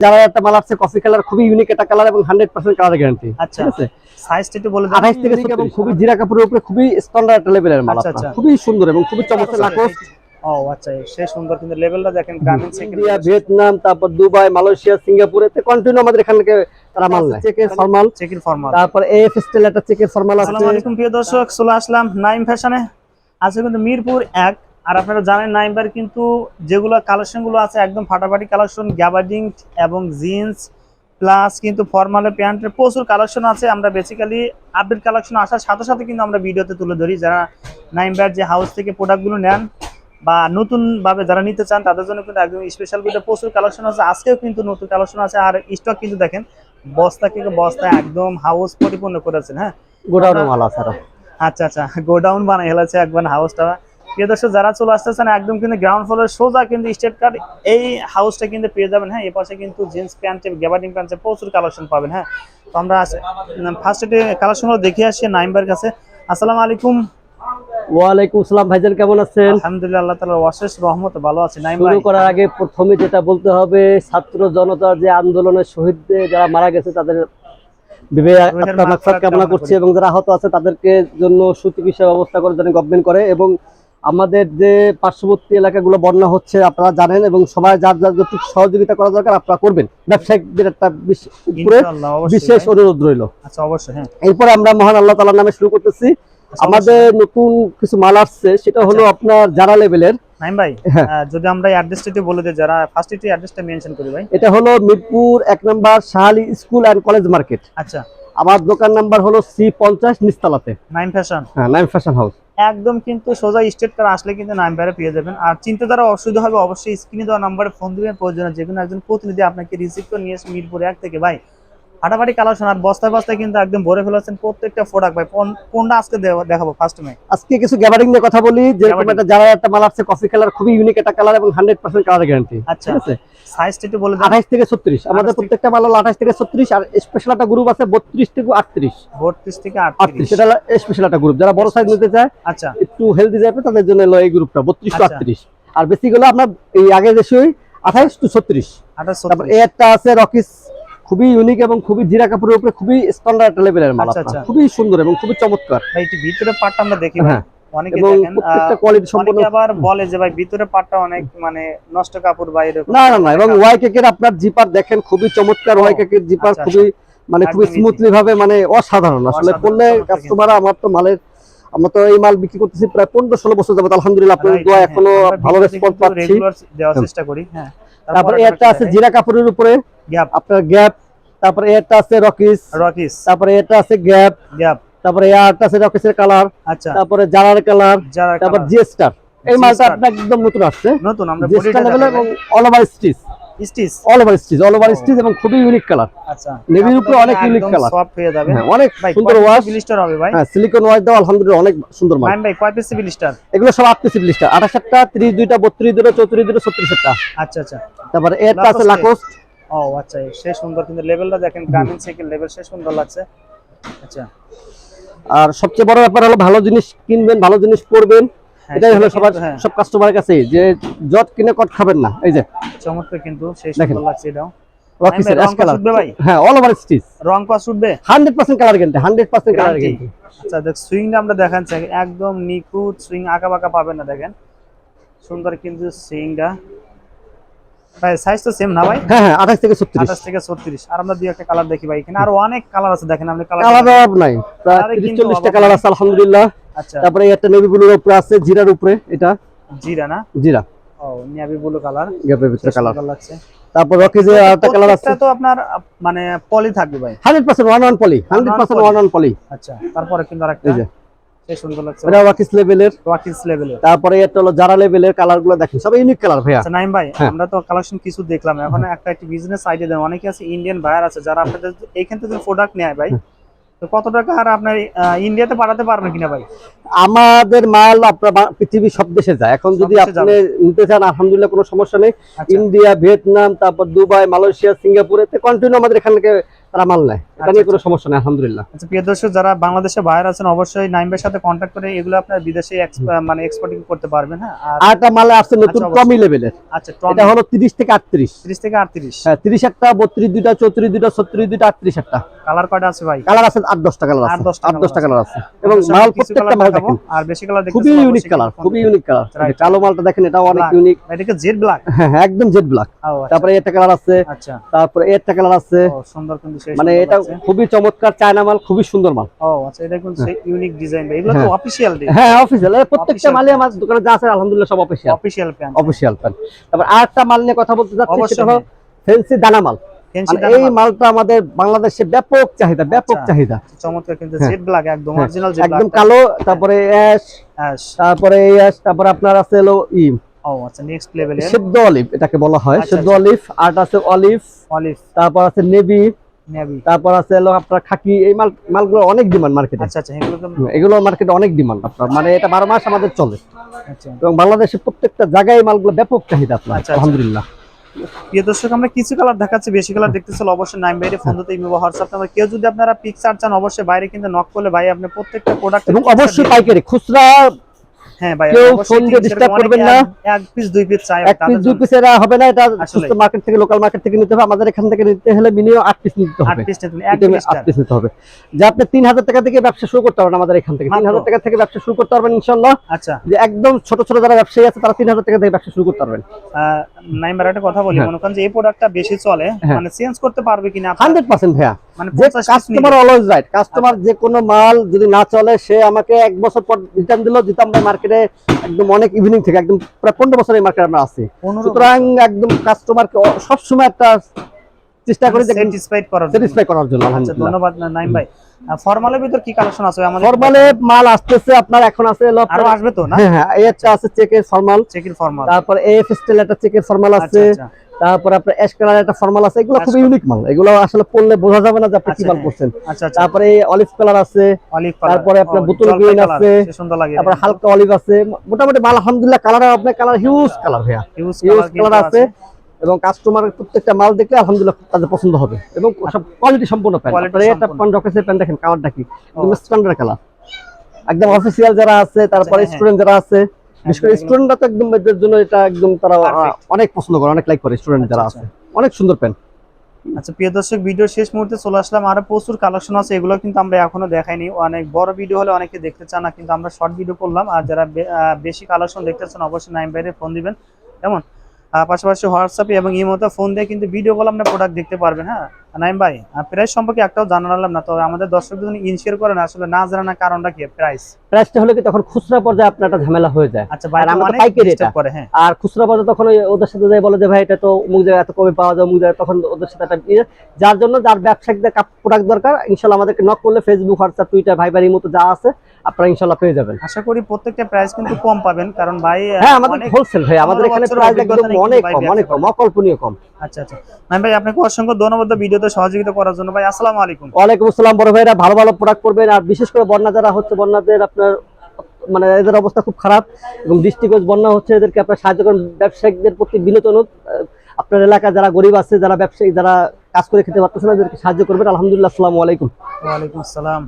যারা একটা মাল আসছে কফি কালার খুবই ইউনিক একটা কালার এবং হান্ড্রেড পার্সেন্ট কালার গ্যারান্টি আচ্ছা সাইজটা একটু বলে আঠাইশ থেকে এবং খুবই জিরা কাপড়ের উপরে খুবই স্ট্যান্ডার্ড একটা লেভেলের মাল আচ্ছা। আচ্ছা। খুবই সুন্দর এবং খুবই চমৎকার লাকোস ও আচ্ছা সে সুন্দর কিন্তু লেভেলটা দেখেন গ্রামীণ ইন্ডিয়া ভিয়েতনাম তারপর দুবাই মালয়েশিয়া সিঙ্গাপুরে কন্টিনিউ আমাদের এখান তারা মাল নেয়। চেকের ফরমাল চেকির ফরমাল তারপর এফ স্টাইল একটা চেকের ফরমাল আছে। আসসালামু আলাইকুম প্রিয় দর্শক চলে আসলাম নাইম ফ্যাশনে আজকে কিন্তু মিরপুর এক আর আপনারা জানেন নাইমবার কিন্তু যেগুলো কালেকশনগুলো আছে একদম ফাটাফাটি কালেকশন গ্যাবার্ডিং এবং জিন্স প্লাস কিন্তু ফর্মালের প্যান্টের প্রচুর কালেকশন আছে। আমরা বেসিক্যালি আপডেট কালেকশন আসার সাথে সাথে কিন্তু আমরা ভিডিওতে তুলে ধরি। যারা নাইমবার যে হাউস থেকে প্রোডাক্টগুলো নেন বা নতুন ভাবে যারা নিতে চান তাদের জন্য কিন্তু একদম স্পেশাল ভিডিও প্রচুর কালেকশন আছে। আজকেও কিন্তু নতুন কালেকশন আছে। আর স্টক কিন্তু দেখেন বস্তা থেকে বস্তা একদম হাউস পরিপূর্ণ করেছেন হ্যাঁ? মাল আছে আচ্ছা আচ্ছা গোডাউন বানাই হেলেছে একবার হাউসটা প্রিয় দর্শক যারা চলে আসতেছেন একদম কিন্তু গ্রাউন্ড ফ্লোরের সোজা কিন্তু স্টেট কার্ড এই হাউসটা কিন্তু পেয়ে যাবেন। হ্যাঁ এই পাশে কিন্তু জিন্স প্যান্ট গ্যাবার্ডিং প্যান্টে প্রচুর কালেকশন পাবেন। হ্যাঁ তো আমরা ফার্স্ট কালেকশনগুলো দেখে আসি নাইমবার কাছে। আসসালামু আলাইকুম। ওয়ালাইকুম আসসালাম ভাইজান কেমন আছেন? আলহামদুলিল্লাহ আল্লাহ তাআলার অশেষ রহমত ভালো আছে। নাইম শুরু করার আগে প্রথমে যেটা বলতে হবে ছাত্র জনতার যে আন্দোলনের শহীদদের যারা মারা গেছে তাদের কামনা করছি এবং যারা আহত আছে তাদেরকে জন্য সুচিকিৎসা ব্যবস্থা করে যেন গভর্নমেন্ট করে এবং আমাদের যে পার্শ্ববর্তী এলাকাগুলো বন্যা হচ্ছে আপনারা জানেন এবং সবাই যার যার যতটুকু সহযোগিতা করা দরকার আপনারা করবেন। ব্যবসায়িকদের একটা উপরে বিশেষ অনুরোধ রইল। আচ্ছা অবশ্যই হ্যাঁ। এরপরে আমরা মহান আল্লাহ তাআলার নামে শুরু করতেছি। আচ্ছা, আমাদের নতুন কিছু মাল আসছে সেটা হলো আপনার যারা লেভেলের নাইম ভাই হ্যাঁ। যদি আমরা অ্যাড্রেসটা একটু বলে দিই যারা ফার্স্ট একটু অ্যাড্রেসটা মেনশন করি ভাই। এটা হলো মিরপুর এক number Shahali school and college market. আচ্ছা। আমার দোকান নাম্বার হলো সি পঞ্চাশ নিস্তালাতে নাইম ফ্যাশন। হ্যাঁ নাইম ফ্যাশন হাউস। একদম কিন্তু সোজা স্টেট কার আসলে কিন্তু নাম্বারে পেয়ে যাবেন। আর চিন্তা দ্বারা অসুবিধা হবে অবশ্যই স্ক্রিনে দেওয়া নাম্বারে ফোন দিবেন। প্রয়োজনে যে কোনো একজন প্রতিনিধি আপনাকে রিসিভ করে নিয়ে মিরপুর এক থেকে। ভাই ফাটাফাটি কালেকশন আর বস্তায় বস্তায় কিন্তু একদম ভরে ফেলেছেন প্রত্যেকটা প্রোডাক্ট ভাই। কোনটা আজকে দেখাবো ফার্স্ট মে আজকে কিছু গ্যাবারিং নিয়ে কথা বলি যেরকম। একটা যারা একটা মাল আসছে কফি কালার খুবই ইউনিক একটা কালার এবং হান্ড্রেড পার্সেন্ট কালার গ্যারান্টি আচ্ছা। আছে? সাইজটা একটু বলে দেন। আঠাইশ থেকে ছত্রিশ। আমাদের প্রত্যেকটা মাল হলো আঠাইশ থেকে ছত্রিশ আর স্পেশাল একটা গ্রুপ আছে বত্রিশ থেকে আটত্রিশ। বত্রিশ থেকে আটত্রিশ। আটত্রিশ সেটা হলো স্পেশাল একটা গ্রুপ যারা বড় সাইজ নিতে চায় আচ্ছা। একটু হেলদি যাবে তাদের জন্য হলো এই গ্রুপটা বত্রিশ টু আচ্ছা। আটত্রিশ। আর বেশি গুলো আপনার এই আগের রেশিওই আঠাইশ টু ছত্রিশ। আঠাশ তারপর এই একটা আছে রকিস খুবই ইউনিক এবং খুবই জিরা কাপড়ের উপরে খুবই স্ট্যান্ডার্ড লেভেলের মাল আচ্ছা, আপনার। আচ্ছা। খুবই সুন্দর এবং খুবই চমৎকার। ভাই একটু ভিতরে পার্টটা আমরা দেখি হ্যাঁ। অনেকে দেখেন প্রত্যেকটা কোয়ালিটি সম্পূর্ণ আবার বলে যে ভাই ভিতরে পার্টটা অনেক মানে নষ্ট কাপড় বা না না না এবং ওয়াই কেকের আপনার জিপার দেখেন খুবই চমৎকার ওয়াই কেকের জিপার আচ্ছা, খুবই মানে খুবই স্মুথলি ভাবে মানে অসাধারণ। আসলে কাস্টমার আমার তো মালের আমরা তো এই মাল বিক্রি করতেছি প্রায় পনেরো ষোলো বছর যাবত আলহামদুলিল্লাহ দোয়া হ্যাঁ, এখনও ভালো রেসপন্স পাচ্ছি। দেওয়ার চেষ্টা করি হ্যাঁ। তারপরে একটা আছে জিরা কাপড়ের উপরে গ্যাপ। আপনার গ্যাপ তারপরে একটা আছে রকিস রকিস। তারপরে এটা আছে গ্যাপ গ্যাপ। তারপরে একটা আছে রকিসের কালার আচ্ছা। তারপরে জারার কালার তারপর colour। জি স্টার এই মালটা আপনার একদম নতুন আসছে। নতুন আমরা জি স্টার লেভেল এবং all over stitch. Stitch all over stitch all over stitch এবং খুবই ইউনিক কালার আচ্ছা। নেভির উপরে অনেক। সফট হয়ে যাবে। হ্যাঁ অনেক সুন্দর ওয়াশ ব্লিস্টার হবে ভাই? হ্যাঁ সিলিকন ওয়াশ দাও আলহামদুলিল্লাহ অনেক সুন্দর মাল। ভাই কয় পিস ব্লিস্টার এগুলো সব পিস একটা আচ্ছা আচ্ছা। তারপরে আছে Lacoste। লাকোস্ট ও আচ্ছা সে সুন্দর কিন্তু লেভেলটা দেখেন গ্রামীণ সাইকেল লেভেল সে সুন্দর লাগছে। আচ্ছা। আর সবচেয়ে বড় ব্যাপার হলো ভালো জিনিস কিনবেন ভালো জিনিস পরবেন। হ্যাঁ, এটাই হলো সবার হ্যাঁ। সব কাস্টমারের কাছে যে জট কিনে কট খাবেন না এই যে। চমৎকার কিন্তু সেই সুন্দর লাগছে এটাও। অ্যাশ কালার হ্যাঁ অল ওভার স্টিচ রং পাস উঠবে? Hundred percent colour guarantee hundred percent colour Guarantee? Guarantee আচ্ছা দেখ সুইংটা আমরা দেখান চাই একদম নিখুঁত সুইং আঁকা বাঁকা পাবেন না দেখেন। সুন্দর কিন্তু সুইংটা ভাই সাইজ তো সেম না ভাই? হ্যাঁ হ্যাঁ থেকে আর আমরা দুই একটা কালার দেখি ভাই এখানে। আরও অনেক কালার আছে দেখেন আপনি কালার কালার নাই। প্রায় Colour এ তিরিশ কিন্তু চল্লিশটা অভাব কালার আছে আলহামদুলিল্লাহ। আচ্ছা। তারপরে একটা নেভি ব্লুর উপরে আছে জিরার উপরে এটা। জিরা না? জিরা। ও নেভি ব্লু কালার গ্যাপের ভিতরে কালার লাগছে। তারপর রকিজের আরেকটা কালার আছে। তো আপনার মানে পলি থাকবে ভাই। One one poly. One one poly আচ্ছা তারপরে কিন্তু আরেকটা। এই যে। সে সুন্দর লাগছে। এটা ওয়াকিস লেভেলের ওয়াকিস লেভেলের তারপরে এটা হলো জারা লেভেলের কালার দেখেন সব ইউনিক কালার ভাইয়া। আচ্ছা নাইম ভাই হ্যাঁ। আমরা তো কালেকশন কিছু দেখলাম এখন একটা একটি বিজনেস আইডিয়া দেন অনেকে আছে ইন্ডিয়ান বায়ার আছে যারা আপনাদের এইখান থেকে প্রোডাক্ট নেয় ভাই। কত টাকা আর আপনার ইন্ডিয়াতে পাঠাতে পারবেন কিনা ভাই? আমাদের মাল আপনার পৃথিবীর সব দেশে যায়। এখন যদি আপনি নিতে চান আলহামদুলিল্লাহ কোনো সমস্যা নেই। আচ্ছা। ইন্ডিয়া ভিয়েতনাম তারপর দুবাই মালয়েশিয়া সিঙ্গাপুরে কন্টিনিউ আমাদের এখান থেকে তারা মাল নেয়। এটা নিয়ে কোনো সমস্যা নেই আলহামদুলিল্লাহ। আচ্ছা প্রিয় দর্শক যারা বাংলাদেশে বাইরে আছেন অবশ্যই নাইমের সাথে কন্ট্যাক্ট করে এগুলো আপনার বিদেশে মানে এক্সপোর্টিং করতে পারবেন হ্যাঁ? আর একটা মালে আসছে নতুন আচ্ছা, টমি লেভেলের। আচ্ছা এটা হলো তিরিশ থেকে আটত্রিশ। 30 থেকে 38 হ্যাঁ তিরিশ একটা বত্রিশ দুইটা চৌত্রিশ দুইটা ছত্রিশ দুইটা আটত্রিশ একটা। কালার কয়টা আছে ভাই? কালার আছে আট দশটা কালার আট আছে দশটা আট দশটা colour কালার আছে। এবং মাল প্রত্যেকটা মাল দেখেন। আর বেশি কালার খুবই ইউনিক কালার খুবই ইউনিক কালার Right. কালো মালটা দেখেন এটা অনেক ইউনিক এটাকে জেড ব্ল্যাক হ্যাঁ একদম জেড ব্ল্যাক তারপরে একটা কালার আছে। আচ্ছা। তারপরে একটা কালার আছে। ও সুন্দর কিন্তু মানে এটা খুবই চমৎকার চায়না মাল খুবই সুন্দর মাল। ও আচ্ছা এটা সেই ইউনিক ডিজাইন এগুলো তো হ্যাঁ। অফিশিয়াল ডিজাইন হ্যাঁ অফিসিয়াল প্রত্যেকটা মালই আমার দোকানে যা আছে আলহামদুলিল্লাহ সব অফিশিয়াল প্যান্ট অফিসিয়াল প্যান্ট তারপর আরেকটা মাল নিয়ে কথা বলতে যাচ্ছি সেটা হলো ফেন্সি দানা মাল। মানে এই মালটা আমাদের বাংলাদেশে ব্যাপক চাহিদা ব্যাপক আচ্ছা। চাহিদা। চমৎকার কিন্তু হ্যাঁ। জেড ব্ল্যাক একদম হ্যাঁ, অরিজিনাল জেড একদম কালো তারপরে অ্যাশ অ্যাশ তারপরে অ্যাশ তারপরে আপনার আছে হলো ই ও আচ্ছা নেক্সট লেভেলের সেদ্ধ অলিভ এটাকে বলা হয় আচ্ছা, সেদ্ধ। অলিভ আর আছে অলিভ অলিভ তারপর আছে নেভি তারপর আছে হলো আপনার খাকি এই মাল মালগুলো অনেক ডিমান্ড মার্কেটে আচ্ছা আচ্ছা এগুলো মার্কেটে অনেক ডিমান্ড আপনার। মানে এটা বারো মাস আমাদের চলে। আচ্ছা। এবং বাংলাদেশের প্রত্যেকটা জায়গায় এই মালগুলো ব্যাপক চাহিদা আপনার আচ্ছা, আচ্ছা। আলহামদুলিল্লাহ। প্রিয় দর্শক আমরা কিছু কালার দেখাচ্ছি বেশি কালার দেখতেছিল অবশ্যই নাইম বাইরে ফোন দিতে ইমেল হোয়াটসঅ্যাপ নাম্বার কেউ যদি আপনারা পিকচার চান অবশ্যই বাইরে কিন্তু নক করলে ভাই আপনি প্রত্যেকটা প্রোডাক্ট এবং অবশ্যই পাইকারি খুচরা কেউ ফোন দিয়ে ঠিক করবেন না। এক- এক পিস দুই পিস চাই এক পিস দুই পিস এরা হবে না এটা আসলে। মার্কেট থেকে লোকাল মার্কেট থেকে নিতে হবে। আমাদের এখান থেকে নিতে হলে মিনিমাম আট পিস নিতে হবে। পিস নিতে এক Minimum পিস আট পিস নিতে হবে। যে আপনি তিন হাজার টাকা থেকে ব্যবসা শুরু করতে পারবেন আমাদের এখান থেকে। তিন হাজার টাকা থেকে ব্যবসা শুরু করতে পারবেন ইনশাল্লাহ আচ্ছা। যে একদম ছোট ছোট যারা ব্যবসায়ী আছে তারা তিন হাজার টাকা থেকে ব্যবসা শুরু করতে পারবেন। আহ, নাইম ভাই একটা কথা বলি। হ্যাঁ। মনে করেন যে এই প্রোডাক্টটা বেশি চলে হ্যাঁ। মানে চেঞ্জ করতে পারবে কিনা হান্ড্রেড পার্সেন্ট ভাইয়া। যে কাস্টমার অলওয়েজ রাইট কাস্টমার যে কোনো মাল যদি না চলে সে আমাকে এক বছর পর রিটার্ন দিল দিতাম ভাই মার্কেটে একদম অনেক ইভিনিং থেকে একদম প্রায় পনেরো বছর এই মার্কেটে আমরা আছি। সুতরাং একদম কাস্টমারকে সবসময় একটা চেষ্টা করি স্যাটিসফাইড করার স্যাটিসফাই করার জন্য আচ্ছা আলহামদুলিল্লাহ। ধন্যবাদ নাইম ভাই। ফরমালের ভিতর কি কালেকশন আছে? আমাদের ফরমালে মাল আসতেছে আপনার এখন আছে আরও আসবে তো না? হ্যাঁ হ্যাঁ এই একটা আছে চেকের ফরমাল। Checking formal. তারপর এফ স্টাইল একটা চেকের ফরমাল আচ্ছা আছে। আচ্ছা। তারপর আপনার অ্যাশ কালার একটা ফরমাল আছে এগুলো খুব ইউনিক মাল। এগুলো আসলে পড়লে বোঝা যাবে না যে আপনি কি আচ্ছা, মাল হ্যাঁ। করছেন আচ্ছা আচ্ছা। তারপরে অলিভ কালার আছে তারপরে আপনার বোতল green আছে, তারপর হালকা অলিভ আছে। মোটামুটি মাল আলহামদুলিল্লাহ কালার আপনার কালার হিউজ কালার ভাইয়া। হিউজ কালার আছে। এবং কাস্টমার প্রত্যেকটা মাল দেখলে আলহামদুলিল্লাহ তাদের পছন্দ হবে। এবং সব কোয়ালিটি সম্পূর্ণ প্যান্ট। আপনার এটা সম্পূর্ণ। রকেসের প্যান্ট দেখেন কালারটা কি। স্ট্যান্ডার্ড কালার একদম অফিসিয়াল যারা আছে তারপরে হ্যাঁ। স্টুডেন্ট যারা আছে বিশেষ করে স্টুডেন্টরা তো একদম এদের জন্য এটা একদম তারা অনেক পছন্দ করে অনেক লাইক করে স্টুডেন্ট যারা আচ্ছা, আছে। অনেক সুন্দর প্যান্ট আচ্ছা প্রিয় দর্শক ভিডিও শেষ মুহূর্তে চলে আসলাম। আরও প্রচুর কালেকশন আছে এগুলো কিন্তু আমরা এখনও দেখাইনি। অনেক বড় ভিডিও হলে অনেকে দেখতে চান না কিন্তু আমরা শর্ট ভিডিও করলাম। আর যারা বেশি কালেকশন দেখতে চান অবশ্যই নাইম বাইরে ফোন দিবেন। কেমন? পাশাপাশি হোয়াটসঅ্যাপে এবং ইমোতে ফোন দিয়ে কিন্তু ভিডিও কল আপনার প্রোডাক্ট দেখতে পারবেন হ্যাঁ? নাইম ভাই প্রাইস সম্পর্কে একটাও জানালাম না তো আমাদের দর্শকদের জন্য ইনশিয়ার করেন আসলে না জানার কারণটা কি প্রাইস প্রাইসটা হলে কি তখন খুচরা পর্যায়ে আপনার একটা ঝামেলা হয়ে যায়। আচ্ছা ভাই অনেক পাইকারি এটা। হ্যাঁ। আর খুচরা বাজার তখন ওই ওদের সাথে যাই বলে যে ভাই এটা তো অমুক জায়গায় এত কমে পাওয়া যায় অমুক জায়গায় তখন ওদের সাথে একটা ইয়ে। যার জন্য যার ব্যবসায়িকদের প্রোডাক্ট দরকার ইনশাল্লাহ আমাদেরকে নক করলে ফেসবুক হোয়াটসঅ্যাপ টুইটার ভাইবার এই মতো যা আছে আপনারা ইনশাল্লাহ পেয়ে যাবেন। আশা করি প্রত্যেকটা প্রাইস কিন্তু কম পাবেন কারণ ভাই হ্যাঁ আমাদের হোলসেল ভাই আমাদের এখানে প্রাইস একদম অনেক কম অনেক কম অকল্পনীয় কম। আচ্ছা আচ্ছা। নাইম ভাই আপনাকে অসংখ্য ধন্যবাদ ভিডিওতে সহযোগিতা করার জন্য। ভাই আসসালামু আলাইকুম। ওয়ালাইকুম আসসালাম বড় ভাইরা। ভালো ভালো প্রোডাক্ট করবেন। আর বিশেষ করে বন্যা যারা হচ্ছে বন্যাদের আপনার মানে এদের অবস্থা খুব খারাপ এবং দৃষ্টিগোচ বন্যা হচ্ছে এদেরকে আপনার সাহায্য করেন ব্যবসায়িকদের প্রতি বিনোদ আপনার এলাকায় যারা গরিব আছে যারা ব্যবসায়ী যারা কাজ করে খেতে পারতেছে না এদেরকে সাহায্য করবেন। আলহামদুলিল্লাহ আসসালামু আলাইকুম। ওয়ালাইকুম আসসালাম।